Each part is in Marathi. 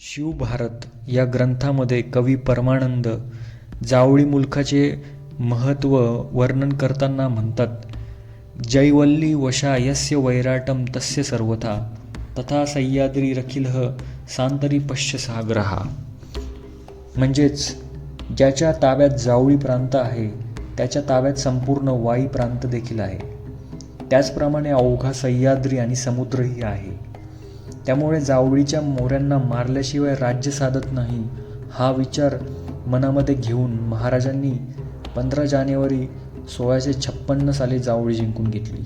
शिवभारत या ग्रंथामध्ये कवी परमानंद जावळी मुलखाचे महत्त्व वर्णन करताना म्हणतात जैवल्ली वशा यस्य वैराटम तस्य सर्वथा तथा सह्याद्री रखिलः सांतरी पश्य सागरहा. म्हणजेच ज्याच्या ताब्यात जावळी प्रांत आहे त्याच्या ताब्यात संपूर्ण वाई प्रांत देखील आहे. त्याचप्रमाणे अवघा सह्याद्री आणि समुद्रही आहे. त्यामुळे जावळीच्या मोऱ्यांना मारल्याशिवाय राज्य साधत नाही हा विचार मनामध्ये घेऊन महाराजांनी पंधरा जानेवारी सोळाशे छप्पन्न साली जावळी जिंकून घेतली.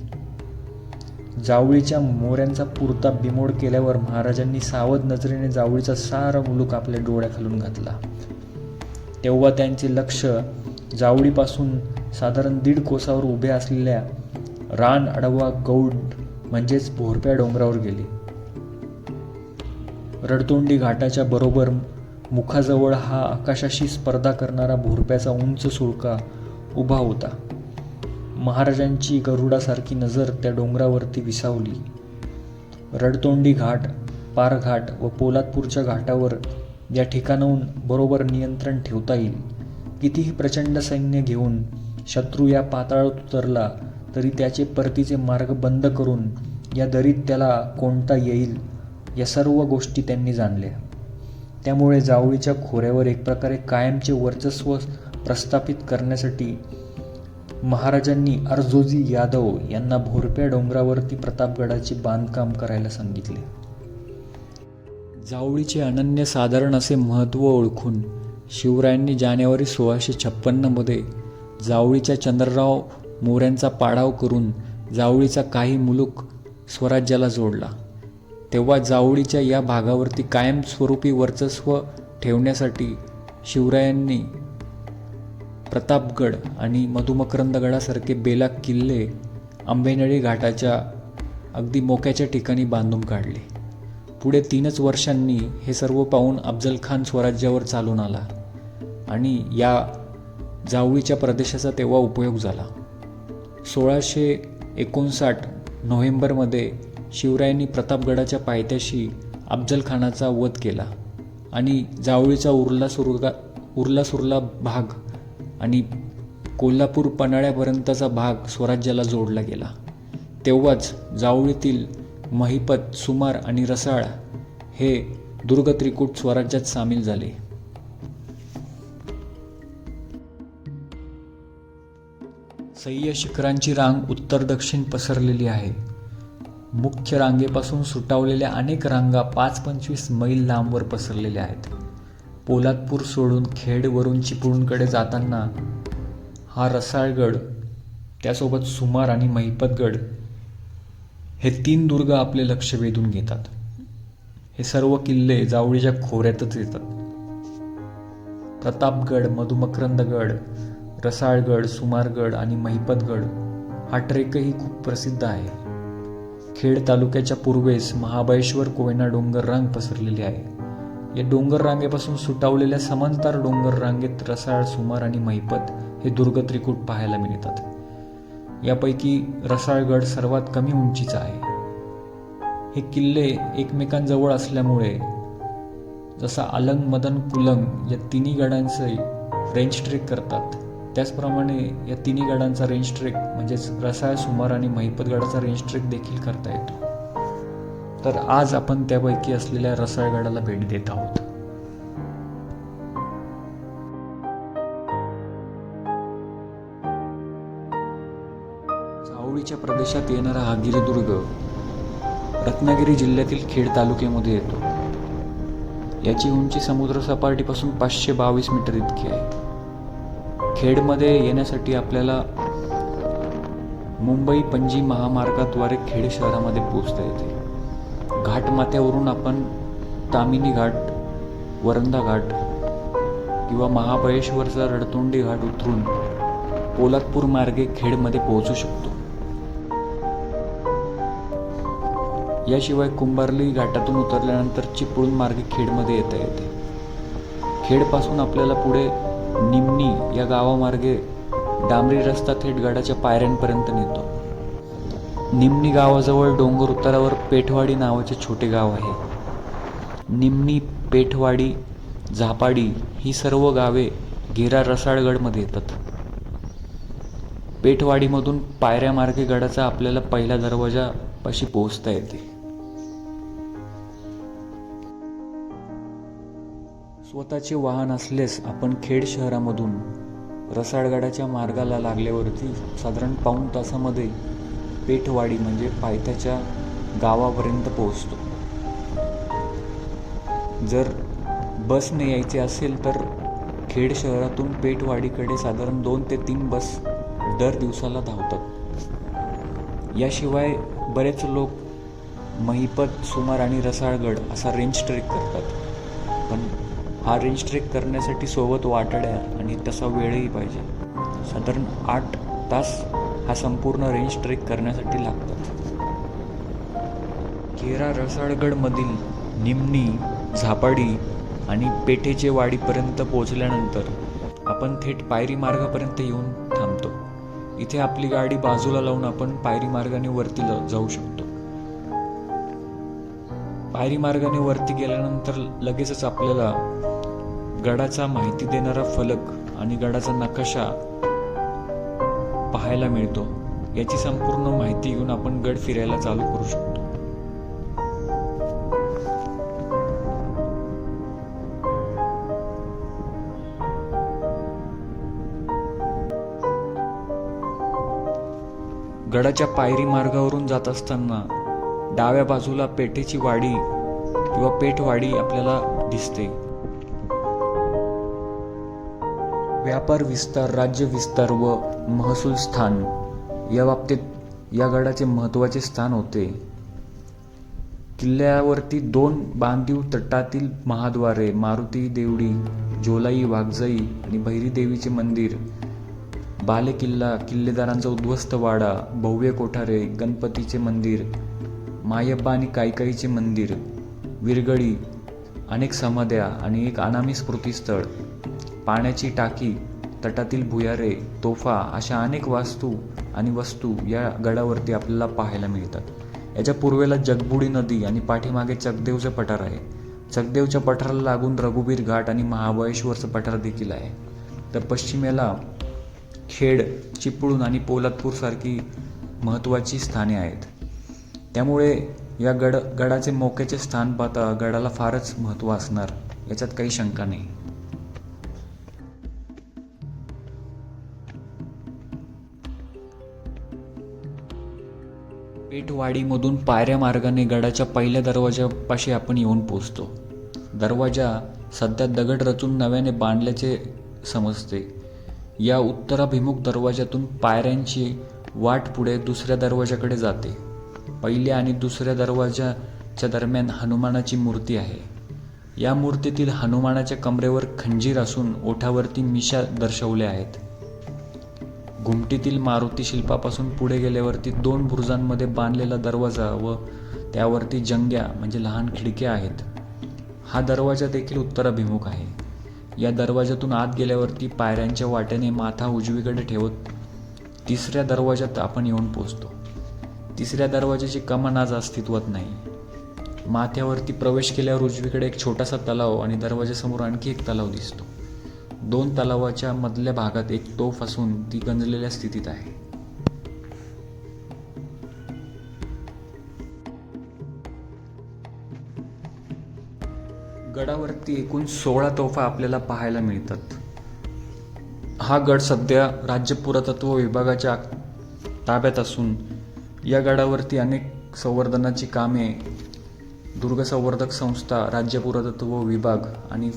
जावळीच्या मोऱ्यांचा पुरता बिमोड केल्यावर महाराजांनी सावध नजरेने जावळीचा सारा मुलूक आपल्या डोळ्याखालून घातला. तेव्हा त्यांचे लक्ष जावळीपासून साधारण दीड कोसावर उभे असलेल्या रान अडवा गौड म्हणजेच भोरप्या डोंगरावर गेले. रडतोंडी घाटाच्या बरोबर मुखाजवळ हा आकाशाशी स्पर्धा करणारा भोरप्याचा उंच सुळका उभा होता. महाराजांची गरुडासारखी नजर त्या डोंगरावरती विसावली. रडतोंडी घाट पारघाट व पोलादपूरच्या घाटावर या ठिकाणाहून बरोबर नियंत्रण ठेवता येईल. कितीही प्रचंड सैन्य घेऊन शत्रू या पाताळात उतरला तरी त्याचे परतीचे मार्ग बंद करून या दरीत त्याला कोणता येईल या सर्व गोष्टी त्यांनी जाणल्या. त्यामुळे जावळीच्या खोऱ्यावर एक प्रकारे कायमचे वर्चस्व प्रस्थापित करण्यासाठी महाराजांनी अर्जोजी यादव यांना भोरप्या डोंगरावरती प्रतापगडाचे बांधकाम करायला सांगितले. जावळीचे अनन्य साधारण असे महत्त्व ओळखून शिवरायांनी जानेवारी सोळाशे छप्पन्नमध्ये जावळीच्या चंद्रराव मोऱ्यांचा पाडाव करून जावळीचा काही मुलूक स्वराज्याला जोडला. तेव्हा जावळीच्या या भागावरती कायमस्वरूपी वर्चस्व ठेवण्यासाठी शिवरायांनी प्रतापगड आणि मधुमकरंदगडासारखे बेला किल्ले आंबेनळी घाटाच्या अगदी मोक्याच्या ठिकाणी बांधून काढले. पुढे तीनच वर्षांनी हे सर्व पाहून अफजल खान स्वराज्यावर चालून आला आणि या जावळीच्या प्रदेशाचा तेव्हा उपयोग झाला. सोळाशे एकोणसाठ नोव्हेंबरमध्ये शिवरायांनी प्रतापगडाच्या पायथ्याशी अफजलखानाचा वध केला आणि जावळीचा उरला सुरगा उरला सुरला भाग आणि कोल्हापूर पन्हाळ्यापर्यंतचा भाग स्वराज्याला जोडला गेला. तेव्हाच जावळीतील महिपत सुमार आणि रसाळ हे दुर्ग त्रिकूट स्वराज्यात सामील झाले. सह्य शिखरांची रांग उत्तर दक्षिण पसरलेली आहे. मुख्य रांगेपासून सुटावलेल्या अनेक रांगा पाच पंचवीस मैल लांबवर पसरलेल्या आहेत. पोलादपूर सोडून खेडवरून चिपळूणकडे जाताना हा रसाळगड त्यासोबत सुमार आणि महिपतगड हे तीन दुर्ग आपले लक्ष वेधून घेतात. हे सर्व किल्ले जावळीच्या खोऱ्यातच येतात. प्रतापगड मधुमकरंदगड रसाळगड सुमारगड आणि महिपतगड हा ट्रेकही खूप प्रसिद्ध आहे. खेड तालुक्याच्या पूर्वेस महाबळेश्वर कोयना डोंगर रांग पसरलेली आहे. या डोंगर रांगेपासून सुटावलेल्या समांतर डोंगर रांगेत रसाळ सुमार आणि महिपत हे दुर्ग त्रिकूट पाहायला मिळतात. यापैकी रसाळगड सर्वात कमी उंचीचा आहे. हे किल्ले एकमेकांजवळ असल्यामुळे जसा अलंग मदन कुलंग या तिन्ही गडांचे रेंज ट्रेक करतात. त्याचप्रमाणे या तिन्ही गडांचा रेंज ट्रेक म्हणजेच रसाळ सुमार आणि महिपत गडाचा रेंज ट्रेक देखील करता येतो. तर आज आपण त्यापैकी असलेल्या रसाळगडाला भेट देत आहोत. सावळीच्या प्रदेशात येणारा हा गिरिदुर्ग रत्नागिरी जिल्ह्यातील खेड तालुक्यामध्ये येतो. याची उंची समुद्र सपाटीपासून पाचशे बावीस मीटर इतकी आहे. खेडमध्ये येण्यासाठी आपल्याला मुंबई पणजी महामार्गाद्वारे खेड शहरामध्ये पोचता येते. घाटमाथ्यावरून आपण तामिनी घाट वरंदा घाट किंवा महाबळेश्वरचा रडतोंडी घाट उतरून पोलादपूर मार्गे खेडमध्ये पोहोचू शकतो. याशिवाय कुंभारली घाटातून उतरल्यानंतर चिपळूण मार्गे खेडमध्ये येता येते. खेडपासून आपल्याला पुढे निमणी या गावामार्गे डांबरी रस्ता थेट गडाच्या पायऱ्यांपर्यंत नेतो. निमणी गावाजवळ डोंगर उतारावर पेठवाडी नावाचे छोटे गाव आहे. निमणी पेठवाडी झापाडी ही सर्व गावे घेरा रसाळगडमध्ये येतात. पेठवाडीमधून पायऱ्यामार्गे गडाचा आपल्याला पहिला दरवाजापाशी पोहोचता येते. स्वतःचे वाहन असल्यास आपण खेड शहरामधून रसाळगडाच्या मार्गाला लागल्यावरती साधारण पाऊण तासामध्ये पेठवाडी म्हणजे पायथ्याच्या गावापर्यंत पोहोचतो. जर बसने यायचे असेल तर खेड शहरातून पेठवाडीकडे साधारण दोन ते तीन बस दर दिवसाला धावतात. याशिवाय बरेच लोक महिपत सुमार आणि रसाळगड असा रेंज ट्रेक करतात. पण हा रेंज ट्रेक करण्यासाठी सोबत वाटाड्या आणि तसा वेळही पाहिजे. साधारण आठ तास हा संपूर्ण रेंज ट्रेक करण्यासाठी लागतात. केरा रसाळगडमधील निमणी झापाडी आणि पेठेचे वाडीपर्यंत पोहोचल्यानंतर आपण थेट पायरी मार्गापर्यंत येऊन थांबतो. इथे आपली गाडी बाजूला लावून आपण पायरी मार्गाने वरती जा- जाऊ शकतो. पायरी मार्गाने वरती गेल्यानंतर लगेचच आपल्याला गडाचा माहिती देणारा फलक आणि गडाचा नकाशा पाहायला मिळतो. याची संपूर्ण माहिती घेऊन आपण गड फिरायला चालू करू शकतो. गडाच्या पायरी मार्गावरून जात असताना डाव्या बाजूला पेठेची वाडी किंवा पेठवाडी आपल्याला दिसते. व्यापार विस्तार राज्य विस्तार व महसूल स्थान या बाबतीत या गडाचे महत्त्वाचे स्थान होते. किल्ल्यावरती दोन बांधीव तटातील महाद्वारे मारुती देवडी जोलाई वाघजाई आणि भैरी देवीचे मंदिर बालेकिल्ला किल्लेदारांचा उद्ध्वस्त वाडा भव्य कोठारे गणपतीचे मंदिर मायप्पा आणि कायकाईचे मंदिर विरगळी अनेक समाध्या आणि एक अनामी स्मृतीस्थळ पाण्याची टाकी तटातील भुयारे तोफा अशा अनेक वास्तू आणि वस्तू या गडावरती आपल्याला पाहायला मिळतात. याच्या पूर्वेला जगबुडी नदी आणि पाठीमागे चकदेवचं पठार आहे. चकदेवच्या पठाराला लागून रघुबीर घाट आणि महाबळेश्वरचं पठार देखील आहे. तर पश्चिमेला खेड चिपळूण आणि पोलादपूरसारखी महत्त्वाची स्थाने आहेत. त्यामुळे या गड गडाचे मोक्याचे स्थान पाहता गडाला फारच महत्त्व असणार याच्यात काही शंका नाही. पेठवाडीमधून पायऱ्या मार्गाने गडाच्या पहिल्या दरवाजापाशी आपण येऊन पोचतो दरवाजा सध्या दगड रचून नव्याने बांधल्याचे समजते. या उत्तराभिमुख दरवाजातून पायऱ्यांची वाट पुढे दुसऱ्या दरवाजाकडे जाते. पहिल्या आणि दुसऱ्या दरवाजाच्या दरम्यान हनुमानाची मूर्ती आहे. या मूर्तीतील हनुमानाच्या कमरेवर खंजीर असून ओठावरती मिशा दर्शवल्या आहेत. घुमटीतील मारुती शिल्पापासून पुढे गेल्यावरती दोन बुरुजांमध्ये बांधलेला दरवाजा व त्यावरती जंग्या म्हणजे लहान खिडक्या आहेत. हा दरवाजा देखील उत्तराभिमुख आहे. या दरवाजातून आत गेल्यावरती पायऱ्यांच्या वाट्याने माथा उजवीकडे ठेवत तिसऱ्या दरवाजात आपण येऊन पोचतो तिसऱ्या दरवाजाची कमान आज अस्तित्वात नाही. माथ्यावरती प्रवेश केल्यावर उजवीकडे एक छोटासा तलाव आणि दरवाजासमोर आणखी एक तलाव दिसतो. दोन तलावाच्या मधल्या भागात एक तोफ असून ती गंजलेल्या स्थितीत आहे. गडावरती एकूण सोळा तोफा आपल्याला पाहायला मिळतात. हा गड सध्या राज्य पुरातत्व विभागाच्या ताब्यात असून या गडावरती अनेक संवर्धनाची कामे दुर्ग संवर्धक संस्था राज्य पुरातत्व विभाग आणि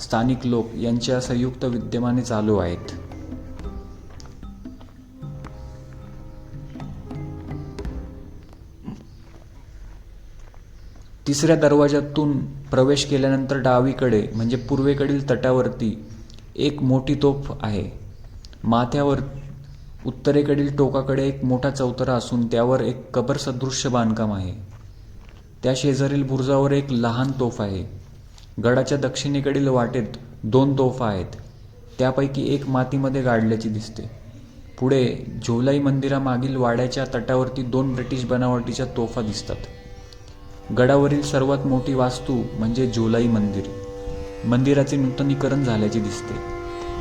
स्थानिक लोक यांच्या संयुक्त विद्यमाने चालू आहेत. तिसऱ्या दरवाजातून प्रवेश केल्यानंतर डावीकडे म्हणजे पूर्वेकडील तटावरती एक मोठी तोफ आहे. माथ्यावर उत्तरेकडील टोकाकडे एक मोठा चौतरा असून त्यावर एक कबर सदृश्य बांधकाम आहे. त्या शेजारील बुरुजावर एक लहान तोफ आहे. गडाच्या दक्षिणेकडील वाटेत दोन तोफा आहेत. त्यापैकी एक मातीमध्ये गाडल्याची दिसते. पुढे झोलाई मंदिरामागील वाड्याच्या तटावरती दोन ब्रिटिश बनावटीच्या तोफा दिसतात. गडावरील सर्वात मोठी वास्तू म्हणजे झोलाई मंदिर. मंदिराचे नूतनीकरण झाल्याचे दिसते.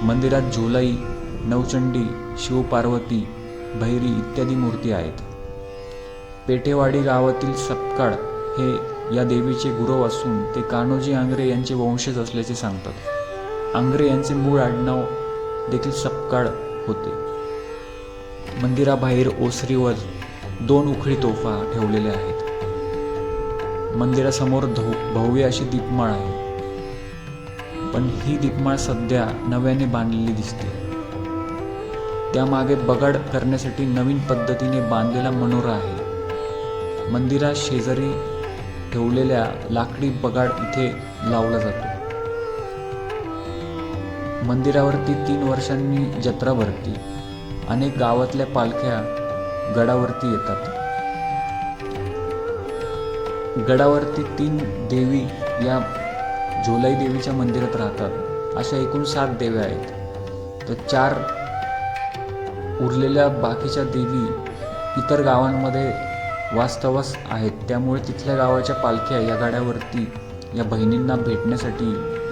मंदिरात झोलाई नवचंडी शिवपार्वती भैरी इत्यादी मूर्ती आहेत. पेठेवाडी गावातील सपकाळ हे या देवीचे गुरव असून ते कान्होजी आंग्रे यांचे वंशज असल्याचे सांगतात. आंग्रे यांचे मूळ आडनाव देखील सपकाळ होते. मंदिराबाहेर ओसरीवर दोन उखळी तोफा ठेवलेल्या आहेत. मंदिरासमोर धव भव्य अशी दीपमाळ आहे. पण ही दीपमाळ सध्या नव्याने बांधलेली दिसते. त्यामागे बगाड करण्यासाठी नवीन पद्धतीने बांधलेला मनोरा आहे. मंदिरा शेजारी ठेवलेल्या लाकडी बगाड इथे लावला जातो. मंदिरावरती तीन वर्षांनी जत्रा भरती. अनेक गावातल्या पालख्या गडावरती येतात. गडावरती तीन देवी या झोलाई देवीच्या मंदिरात राहतात. अशा एकूण सात देव्या आहेत. तर चार उरलेल्या बाकीच्या देवी इतर गावांमध्ये वास्तवास आहेत. त्यामुळे तिथल्या गावाच्या पालख्या या गाड्यावरती या बहिणींना भेटण्यासाठी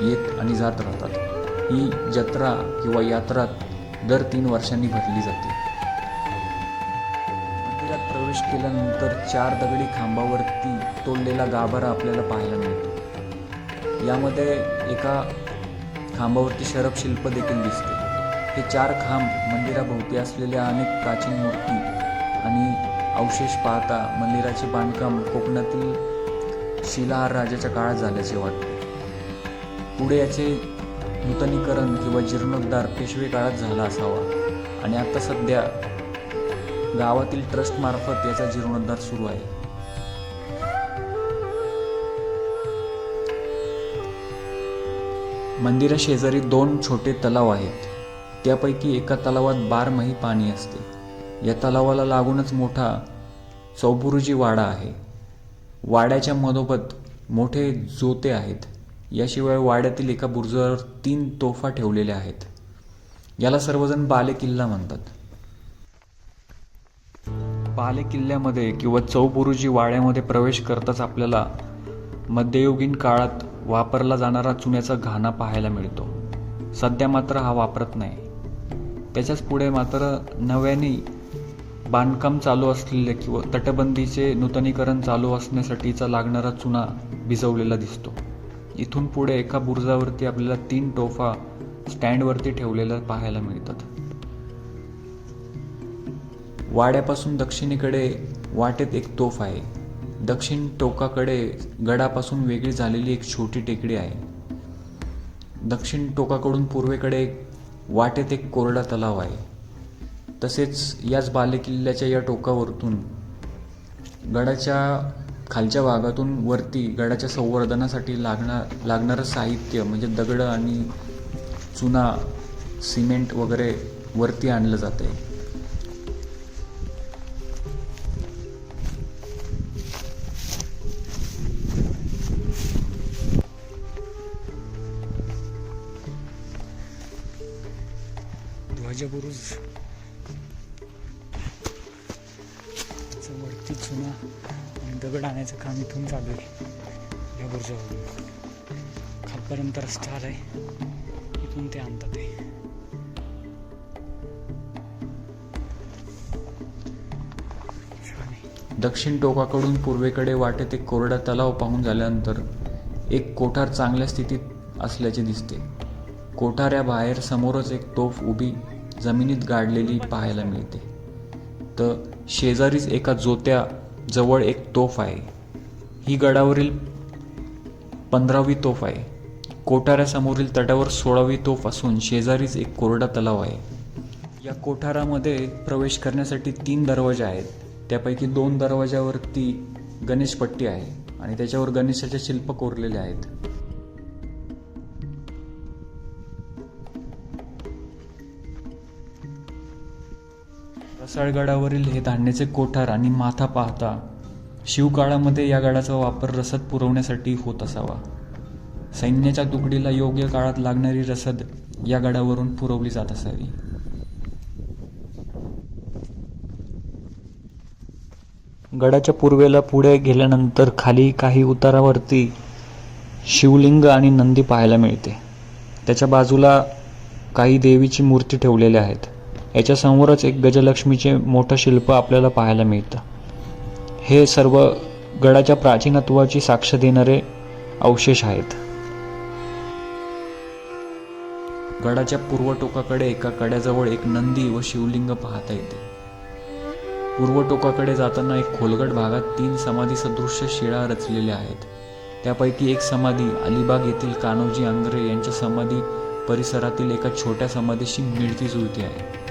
येत आणि जात राहतात. ही जत्रा किंवा यात्रा दर तीन वर्षांनी भरली जाते. मंदिरात प्रवेश केल्यानंतर चार दगडी खांबावरती तोडलेला गाभारा आपल्याला पाहायला मिळतो. यामध्ये एका खांबावरती शरगशिल्प देखील दिसते. हे चार खांब मंदिराभोवती असलेल्या अनेक प्राचीन मूर्ती आणि अवशेष पाहता मंदिराचे बांधकाम कोकणातील शिलाहार राजाच्या काळात झाल्याचे वाटते. पुढे याचे नूतनीकरण किंवा जीर्णोद्धार पेशवे काळात झाला असावा. आणि आता सध्या गावातील ट्रस्टमार्फत याचा जीर्णोद्धार सुरू आहे. मंदिराशेजारी दोन छोटे तलाव आहेत. त्यापैकी एका तलावात बारमाही पाणी असते. या तलावाला लागूनच मोठा चौबुरुजी वाडा आहे. वाड्याच्या मधोमध मोठे जोते आहेत. याशिवाय वाड्यातील एका बुरजावर तीन तोफा ठेवलेल्या आहेत. याला सर्वजण बाले किल्ला म्हणतात. बाले किल्ल्यामध्ये किंवा चौबुरुजी वाड्यामध्ये प्रवेश करताच आपल्याला मध्ययुगीन काळात वापरला जाणारा चुन्याचा घाणा पाहायला मिळतो. सध्या मात्र हा वापरत नाही. त्याच्याच पुढे मात्र नव्याने बांधकाम चालू असलेले किंवा तटबंदीचे नूतनीकरण चालू असण्यासाठीचा लागणारा चुना भिजवलेला दिसतो. इथून पुढे एका बुरजावरती आपल्याला तीन टोफा स्टँडवरती ठेवलेल्या पाहायला मिळतात. वाड्यापासून दक्षिणेकडे वाटेत एक तोफ आहे. दक्षिण टोकाकडे गडापासून वेगळी झालेली एक छोटी टेकडी आहे. दक्षिण टोकाकडून पूर्वेकडे वाटेत एक कोरडा तलाव आहे. तसेच याच बालेकिल्ल्याच्या या टोकावरतून गडाच्या खालच्या भागातून वरती गडाच्या संवर्धनासाठी लागणार लागणारं साहित्य म्हणजे दगड आणि चुना सिमेंट वगैरे वरती आणलं जाते ध्वजबुरुज चुना आणि दगड आणायचं काम इथून चालू आहे. या बुर्जावरून खालपर्यंत रस्ता आलाय इथून ते आणतात ते. आहे दक्षिण टोकाकडून पूर्वेकडे वाटेत एक कोरडा तलाव पाहून झाल्यानंतर एक कोठार चांगल्या स्थितीत असल्याचे दिसते. कोठाऱ्याबाहेर समोरच एक तोफ उभी जमिनीत गाडलेली पाहायला मिळते. तर शेजारीच एका जोत्या जवळ एक तोफ आहे. ही गडावरील पंधरावी तोफ आहे. कोठाऱ्यासमोरील तटावर सोळावी तोफ असून शेजारीच एक कोरडा तलाव आहे. या कोठारामध्ये प्रवेश करण्यासाठी तीन दरवाजे आहेत. त्यापैकी दोन दरवाज्यावरती गणेशपट्टी आहे आणि त्याच्यावर गणेशाचे शिल्प कोरलेले आहेत. रसाळगडावरील हे धान्याचे कोठार आणि माथा पाहता शिवकाळामध्ये या गडाचा वापर रसद पुरवण्यासाठी होत असावा. सैन्याच्या तुकडीला योग्य काळात लागणारी रसद या गडावरून पुरवली जात असावी. गडाच्या पूर्वेला पुढे गेल्यानंतर खाली काही उतारावरती शिवलिंग आणि नंदी पाहायला मिळते. त्याच्या बाजूला काही देवीची मूर्ती ठेवलेल्या आहेत. याच्यासमोरच एक गजलक्ष्मीचे मोठं शिल्प आपल्याला पाहायला मिळतं. हे सर्व गडाच्या प्राचीनत्वाची साक्ष देणारे अवशेष आहेत. गडाच्या पूर्व टोकाकडे एका कड्याजवळ एक नंदी व शिवलिंग पाहता येते. पूर्व टोकाकडे जाताना एक खोलगट भागात तीन समाधी सदृश्य शिळा रचलेल्या आहेत. त्यापैकी एक समाधी अलिबाग येथील कान्होजी आंग्रे यांच्या समाधी परिसरातील एका छोट्या समाधीशी मिळती जुळती आहे.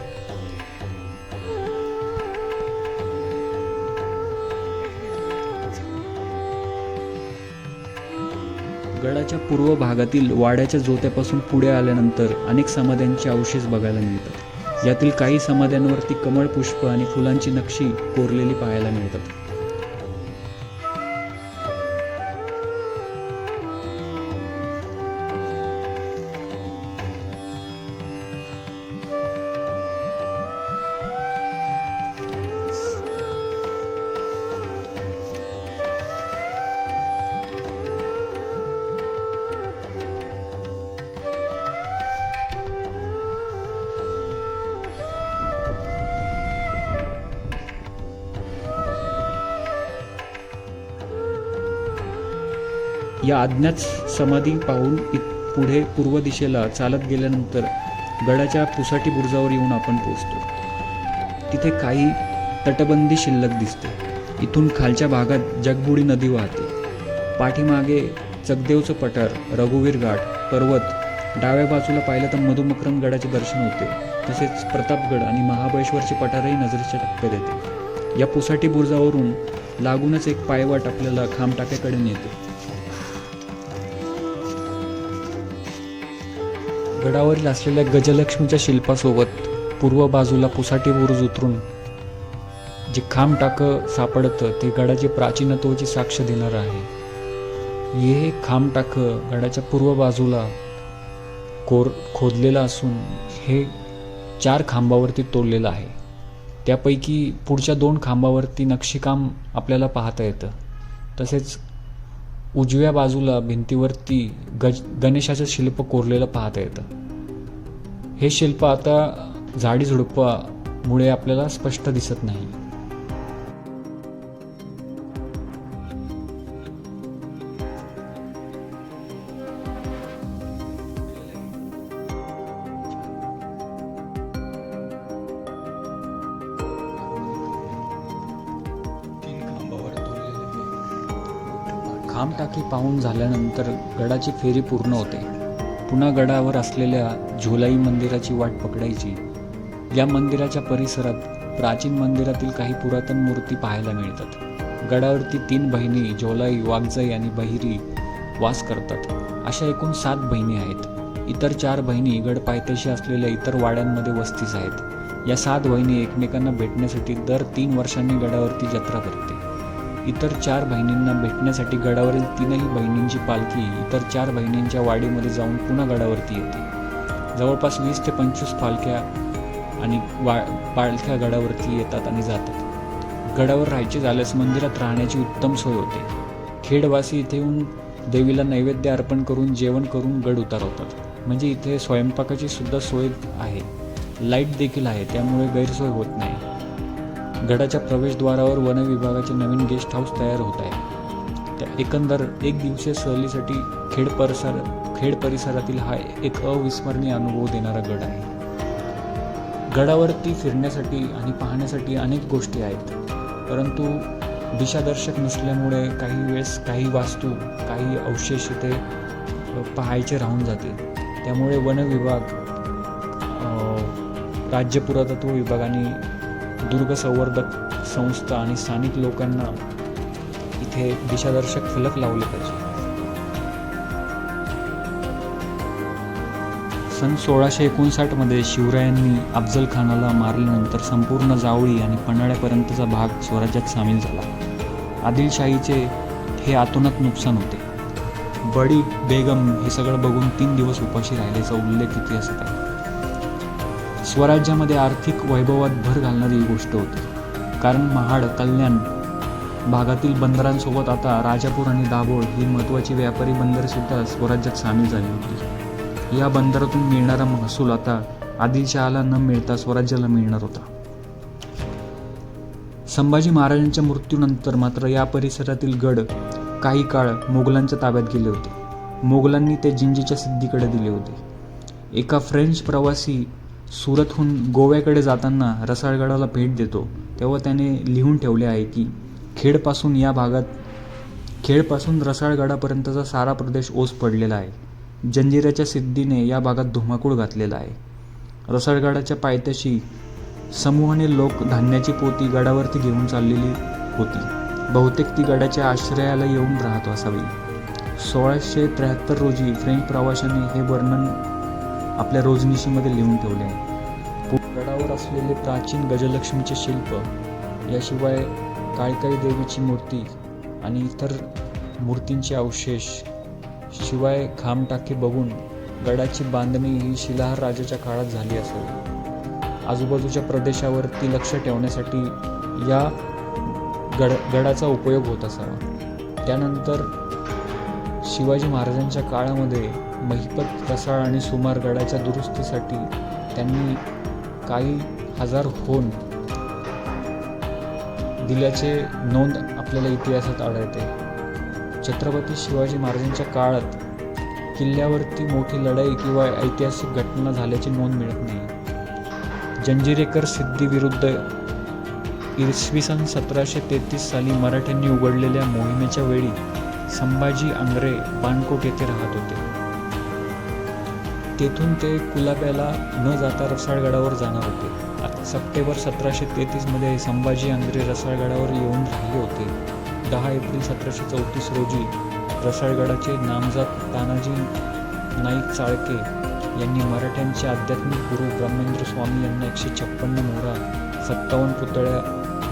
गडाच्या पूर्व भागातील वाड्याच्या जोत्यापासून पुढे आल्यानंतर अनेक समाध्यांचे अवशेष बघायला मिळतात. यातील काही समाध्यांवरती कमळ पुष्प आणि फुलांची नक्षी कोरलेली पाहायला मिळतात. या अज्ञात समाधी पाहून इत- पुढे पूर्व दिशेला चालत गेल्यानंतर गडाच्या पुसाटी बुरुजावर येऊन आपण पोहोचतो. तिथे काही तटबंदी शिल्लक दिसते. इथून खालच्या भागात जगबुडी नदी वाहते. पाठीमागे चगदेवचं पठार रघुवीर घाट पर्वत डाव्या बाजूला पाहिलं तर मधुमक्रम गडाचे दर्शन होते. तसेच प्रतापगड आणि महाबळेश्वरचे पठारही नजरेच्या टप्प्यात येते. या पुसाटी बुरुजावरून लागूनच एक पायवाट आपल्याला खामटाक्याकडे नेते. गडावरील असलेल्या गजलक्ष्मीच्या शिल्पासोबत पूर्व बाजूला पुसाटी बुरुज उतरून जे खांब टाकं सापडतं ते गडाची प्राचीनत्वाची साक्ष देणारं आहे. हे खांब टाकं गडाच्या पूर्व बाजूला कोर खोदलेलं असून हे चार खांबावरती तोडलेलं आहे. त्यापैकी पुढच्या दोन खांबावरती नक्षीकाम आपल्याला पाहता येतं. तसेच उजव्या बाजूला भिंतीवरती गज गणेशाचं शिल्प कोरलेलं पाहता येतं. हे शिल्प आता झाडी झुडपामुळे आपल्याला स्पष्ट दिसत नाही. खामटाकी पाहून झाल्यानंतर गडाची फेरी पूर्ण होते. पुन्हा गडावर असलेल्या झोलाई मंदिराची वाट पकडायची. या मंदिराच्या परिसरात प्राचीन मंदिरातील काही पुरातन मूर्ती पाहायला मिळतात. गडावरती तीन बहिणी झोलाई वागजाई आणि बहिरी वास करतात. अशा एकूण सात बहिणी आहेत. इतर चार बहिणी गड पायथ्याशी असलेल्या इतर वाड्यांमध्ये वस्तीस आहेत. या सात बहिणी एकमेकांना भेटण्यासाठी दर तीन वर्षांनी गडावरती जत्रा करते इतर चार बहिणींना भेटण्यासाठी गडावरील तीनही बहिणींची पालखी इतर चार बहिणींच्या वाडीमध्ये जाऊन पुन्हा गडावरती येते. जवळपास वीस ते पंचवीस पालख्या आणि वा पालख्या गडावरती येतात आणि जातात. गडावर राहायचे झाल्यास मंदिरात राहण्याची उत्तम सोय होते. खेडवासी इथे येऊन देवीला नैवेद्य अर्पण करून जेवण करून गड उतारवतात. म्हणजे इथे स्वयंपाकाची सुद्धा सोय आहे. लाइट देखील आहे त्यामुळे गैरसोय होत नाही. गडाच्या प्रवेशद्वारावर वन विभागाचे नवीन गेस्ट हाऊस तयार होत आहे. त्या एकंदर एक दिवसीय सहलीसाठी खेड परिसर खेड परिसरातील हा एक अविस्मरणीय अनुभव देणारा गड आहे. गडावरती फिरण्यासाठी आणि पाहण्यासाठी अनेक गोष्टी आहेत परंतु दिशादर्शक नसल्यामुळे काही वेळेस काही वास्तू काही अवशेष इथे पाहायचे राहून जाते. त्यामुळे वन विभाग राज्य पुरातत्व विभागाने दुर्ग संवर्धक संस्था आणि स्थानिक लोकांना इथे दिशादर्शक फलक लावले पाहिजे. सन सोळाशे एकोणसाठमध्ये शिवरायांनी अफजल खानाला मारल्यानंतर संपूर्ण जावळी आणि पन्हाळ्यापर्यंतचा भाग स्वराज्यात सामील झाला. आदिलशाहीचे हे आतोनात नुकसान होते. बडी बेगम हे सगळं बघून तीन दिवस उपाशी राहिल्याचा उल्लेख इतिहासात आहे. स्वराज्यामध्ये आर्थिक वैभवात भर घालणारी ही गोष्ट होती. कारण महाड कल्याण भागातील बंदरांसोबत आता राजापूर आणि दाभोळ ही महत्त्वाची व्यापारी बंदरेसुद्धा स्वराज्यात सामील झाली होती. या बंदरातून मिळणारा महसूल आता आदिलशहाला न मिळता स्वराज्याला मिळणार होता. संभाजी महाराजांच्या मृत्यूनंतर मात्र या परिसरातील गड काही काळ मोगलांच्या ताब्यात गेले होते. मोगलांनी ते जिंजीच्या सिद्धीकडे दिले होते. एका फ्रेंच प्रवासी सुरतहून गोव्याकडे जाताना रसाळगडाला भेट देतो तेव्हा त्याने लिहून ठेवले आहे की खेडपासून या भागात खेडपासून रसाळगडापर्यंतचा सारा प्रदेश ओस पडलेला आहे. जंजिराच्या सिद्धीने या भागात धुमाकूळ घातलेला आहे. रसाळगडाच्या पायथ्याशी समूहाने लोक धान्याची पोती गडावरती घेऊन चाललेली होती. बहुतेक ती गडाच्या आश्रयाला येऊन राहत असावी. सोळाशे त्र्याहत्तर रोजी फ्रेंच प्रवाशाने हे वर्णन आपल्या रोजनिशीमध्ये लिहून ठेवले आहे. गडावर असलेले प्राचीन गजलक्ष्मीचे शिल्प याशिवाय काळकाई देवीची मूर्ती आणि इतर मूर्तींचे अवशेष शिवाय खामटाके बघून गडाची बांधणी ही शिलाहार राजाच्या काळात झाली असेल. आजूबाजूच्या प्रदेशावरती लक्ष ठेवण्यासाठी या गड गडाचा उपयोग होत असावा. त्यानंतर शिवाजी महाराजांच्या काळामध्ये महिपत रसाळ आणि सुमार गडाच्या दुरुस्तीसाठी त्यांनी काही हजार होन दिल्याचे नोंद आपल्याला इतिहासात आढळते. छत्रपती शिवाजी महाराजांच्या काळात किल्ल्यावरती मोठी लढाई किंवा ऐतिहासिक घटना झाल्याची नोंद मिळत नाही. जंजिरेकर सिद्धीविरुद्ध इसवी सन सतराशे तेहतीस साली मराठ्यांनी उघडलेल्या मोहिमेच्या वेळी संभाजी आंग्रे बाणकोट येथे राहत होते. तेथून ते कुलाब्याला न जाता रसाळगडावर जाणार होते. सप्टेंबर सतराशे तेहतीसमध्ये संभाजी आंग्रे रसाळगडावर येऊन राहिले होते. दहा एप्रिल सतराशे चौतीस रोजी रसाळगडाचे नामजात तानाजी नाईक चाळके यांनी मराठ्यांचे आध्यात्मिक गुरु ब्रह्मेंद्र स्वामी यांना एकशे छप्पन्न मोहरा सत्तावन्न पुतळ्या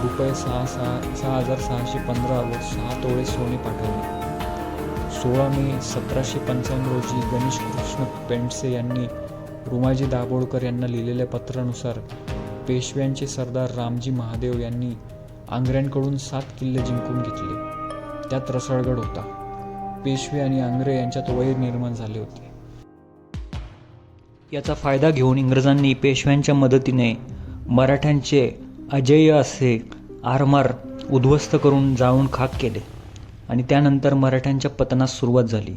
रुपये सहा सहा सहा हजार सहाशे पंधरा व सहा तोळे सोने पाठवले. सोळा मे सतराशे पंचावन्न रोजी गणेश कृष्ण पेंडसे यांनी रुमाजी दाभोळकर यांना लिहिलेल्या पत्रानुसार पेशव्यांचे सरदार रामजी महादेव यांनी आंग्र्यांकडून सात किल्ले जिंकून घेतले. त्यात रसाळगड होता. पेशवे आणि आंग्रे यांच्यात वैर निर्माण झाले होते. याचा फायदा घेऊन इंग्रजांनी पेशव्यांच्या मदतीने मराठ्यांचे अजेय असे आरमार उद्ध्वस्त करून जाळून खाक केले. आणि त्यानंतर मराठ्यांच्या पतनास सुरुवात झाली.